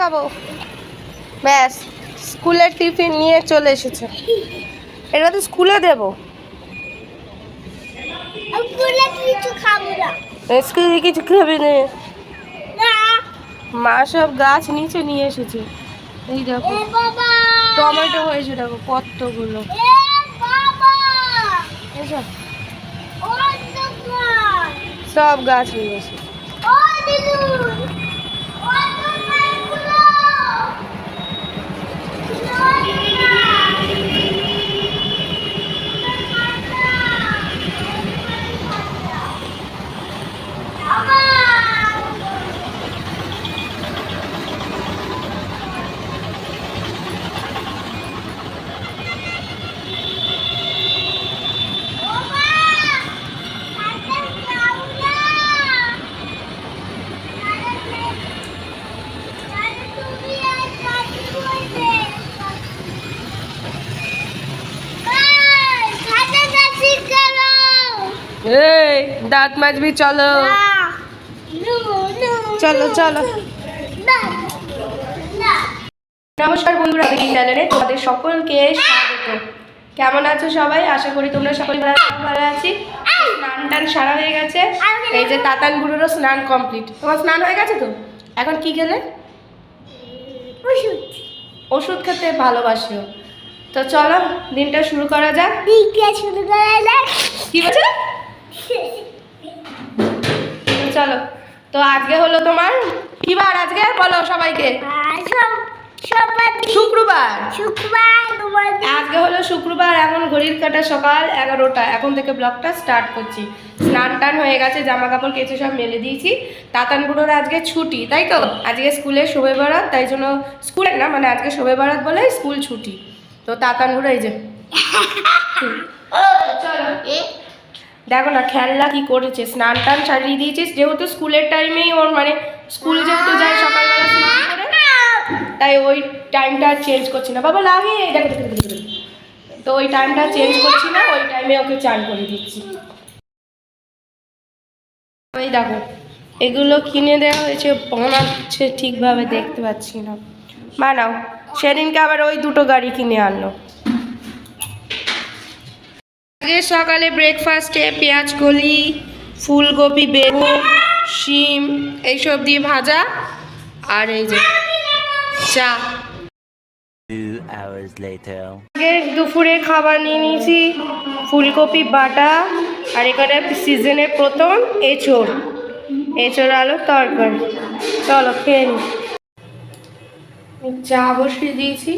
খাব ব্যাস স্কুলের টিফিন নিয়ে চলে এসেছে। এটা তো স্কুলে দেবো। কিছু খাব না। স্কুলে কিছু খাবি না। না। মা সব গাছ নিচে নিয়ে এসেছে। এই দেখো টমেটো হয়েছে দেখো কতগুলো। সব। গাছ নিয়ে এসেছে। এই দাঁত মাজবি চলো। চলো চলো। নমস্কার বন্ধুরা আমি চ্যানেলে তোমাদের সকলকে স্বাগত। কেমন আছো সবাই? আশা করি তোমরা সকলে ভালো আছি স্নান টান সারা হয়ে গেছে। এই যে তাতান বুড়োরও স্নান কমপ্লিট তোমার স্নান হয়ে গেছে তো? এখন কি খেলে? ওষুধ। খেতে ভালোবাসো। তো চলো দিনটা শুরু করা যাক। শুরু করা যাক। কি বলছো? চলো তো আজকে হলো তোমার কি বার আজকে? বলো সবাইকে। শুক্রবার। শুক্রবার আজকে হলো শুক্রবার এখন ঘড়ির কাটা সকাল এগারোটা। এখন থেকে ব্লগটা স্টার্ট করছি। স্নান টান হয়ে গেছে জামা কাপড় কেচে সব মেলে দিয়েছি। তাতান বুড়োর আজকে ছুটি তাই তো? আজকে স্কুলে শোবে বারাত তাই জন্য স্কুলের না মানে আজকে শোবে বারাত বলে স্কুল ছুটি। তো তাতান বুড়ো এই যে। চলো। দেখো না, খেলনা কি করেছে? স্নান টান সারিয়ে দিয়েছিস, যেহেতু স্কুলের টাইমেই ওর মানে স্কুল যেহেতু যায় সকালবেলা স্নান করে, তাই ওই টাইমটা চেঞ্জ করছি না। বাবা লাগে। তো ওই টাইমটা চেঞ্জ করছি না, ওই টাইমে ওকে চান করে দিচ্ছি। ওই দেখো, এগুলো কিনে দেওয়া হয়েছে বানাচ্ছে ঠিকভাবে দেখতে পাচ্ছি না। বানাও, সেদিনকে আবার ওই দুটো গাড়ি কিনে আনলো। আগে সকালে ব্রেকফাস্টে পেঁয়াজ কলি ফুলকপি বেগুন শিম এইসব দিয়ে ভাজা আর এই যে চা। দুপুরে খাবার নিয়ে নিয়েছি ফুলকপি বাটা আর এখানে সিজনের প্রথম এঁচড় এঁচড় আলুর তরকারি। চলো খেয়ে নি। চা বসিয়ে দিয়েছি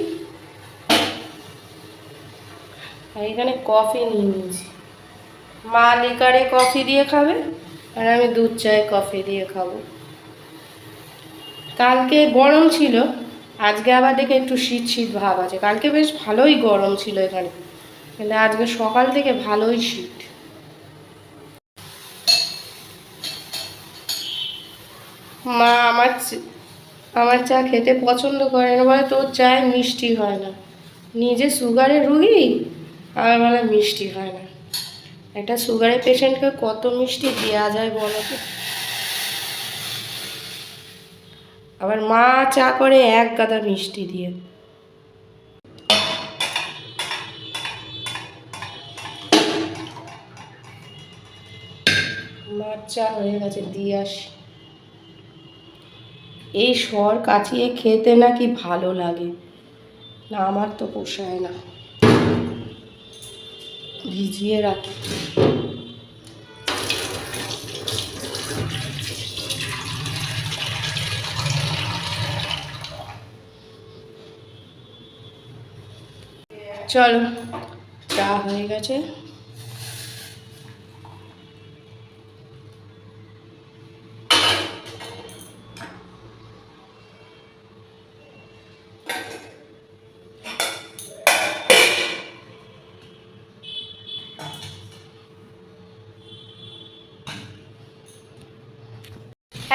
আর এখানে কফি নিয়ে নিয়েছি। মা লিকারে কফি দিয়ে খাবে, আর আমি দুধ চায়ে কফি দিয়ে খাব। কালকে গরম ছিল, আজকে আবার দেখে একটু শীত শীত ভাব আছে। কালকে বেশ ভালোই গরম ছিল এখানে, কিন্তু আজকে সকাল থেকে ভালোই শীত। মা আমার আমার চা খেতে পছন্দ করে না, বলে তোর চায় মিষ্টি হয় না। নিজে সুগারে রুগী? আর বলে মিষ্টি হয় না। একটা সুগারের পেশেন্টকে কত মিষ্টি দেওয়া যায় বলো তো? আবার মা চা করে এক গাদা মিষ্টি দিয়ে। চা হয়ে গেছে, দিয়ে আসি। এই স্বর কাচিয়ে খেতে নাকি ভালো লাগে? না, আমার তো পোষায় না। ভিজিয়ে রাখি চলো চা হয়ে গেছে।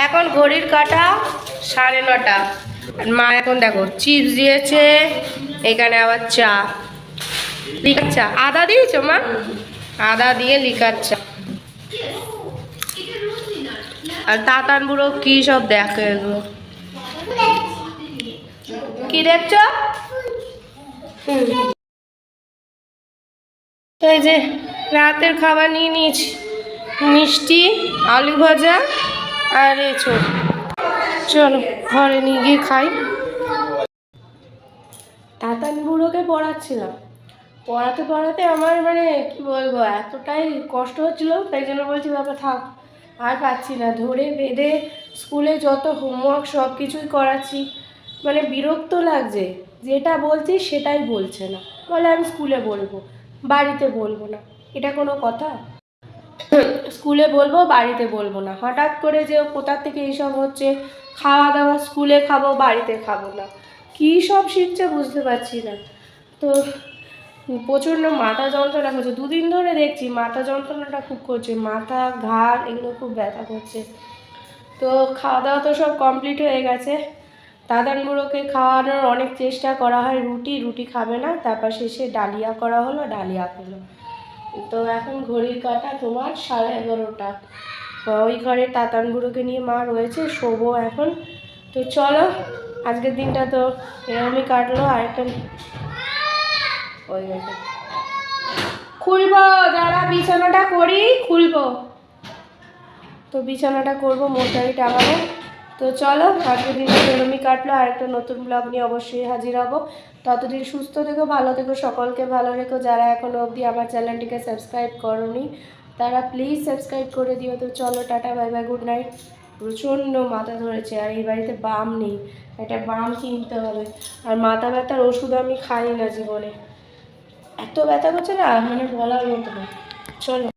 এখন ঘড়ির কাটা সাড়ে নটা। মা এখন দেখো, চিপস দিয়েছে, এখানে আবার চা। লিকার চা। আদা দিয়েছ মা? আদা দিয়ে লিকার চা। আর তাতান বুড়ো কি সব দেখে এগুলো কি দেখছ। এই যে রাতের খাবার নিয়ে নিয়েছি। মিষ্টি, আলু ভাজা আর ছোট চলো, ঘরে নিয়ে গিয়ে খাই। তাতান বুড়োকে পড়াচ্ছিলাম। পড়াতে পড়াতে আমার মানে কি বলব, এতটাই কষ্ট হচ্ছিল, তাই জন্য বলছি, বাবা, থাক, আর পাচ্ছি না। ধরে বেঁধে স্কুলে যত হোমওয়ার্ক সব কিছুই করাচ্ছি মানে বিরক্ত লাগছে। যেটা বলছি সেটাই বলছে না। বলে, আমি স্কুলে বলব, বাড়িতে বলব না। এটা কোনো কথা? স্কুলে বলব, বাড়িতে বলব না। হঠাৎ করে যে কোথা থেকে এইসব হচ্ছে খাওয়া দাওয়া স্কুলে খাব, বাড়িতে খাব না। কী সব শিখছে বুঝতে পারছি না। তো প্রচণ্ড মাথা যন্ত্রণা করছে। দুদিন ধরে দেখছি মাথা যন্ত্রণাটা খুব করছে। মাথা, ঘাড়, এগুলো খুব ব্যথা করছে। তো খাওয়া দাওয়া তো সব কমপ্লিট হয়ে গেছে। দাদানগুলোকে খাওয়ানোর অনেক চেষ্টা করা হয়। রুটি রুটি খাবে না। তারপর শেষে ডালিয়া করা হলো, ডালিয়া খেলো। তো এখন ঘড়ির কাটা তোমার সাড়ে এগারোটা। ওই ঘরে তাতানগুলোকে নিয়ে মা রয়েছে, শোবো এখন। তো চলো, আজকের দিনটা তো এরমই কাটলো, আরেকটা ওই খুলবো যারা বিছানাটা করি, খুলবো। তো বিছানাটা করব মশারি টাঙাবো তো চলো আজকের দিনটা এরমই কাটলো আর একটা নতুন ব্লগ নিয়ে অবশ্যই হাজির হব। ততদিন সুস্থ থেকো, ভালো থেকো, সকলকে ভালো রেখো। যারা এখনও অবধি আমার চ্যানেলটিকে সাবস্ক্রাইব করনি, তারা প্লিজ সাবস্ক্রাইব করে দিও। তো চলো, ta-ta bye bye good night প্রচণ্ড মাথা ধরেছে, আর এই বাড়িতে বাম নেই। একটা বাম কিনতে হবে। আর মাথা ব্যথার ওষুধ আমি খাই না জীবনে। এত ব্যথা করছে না মানে বলার মতো না। চলো।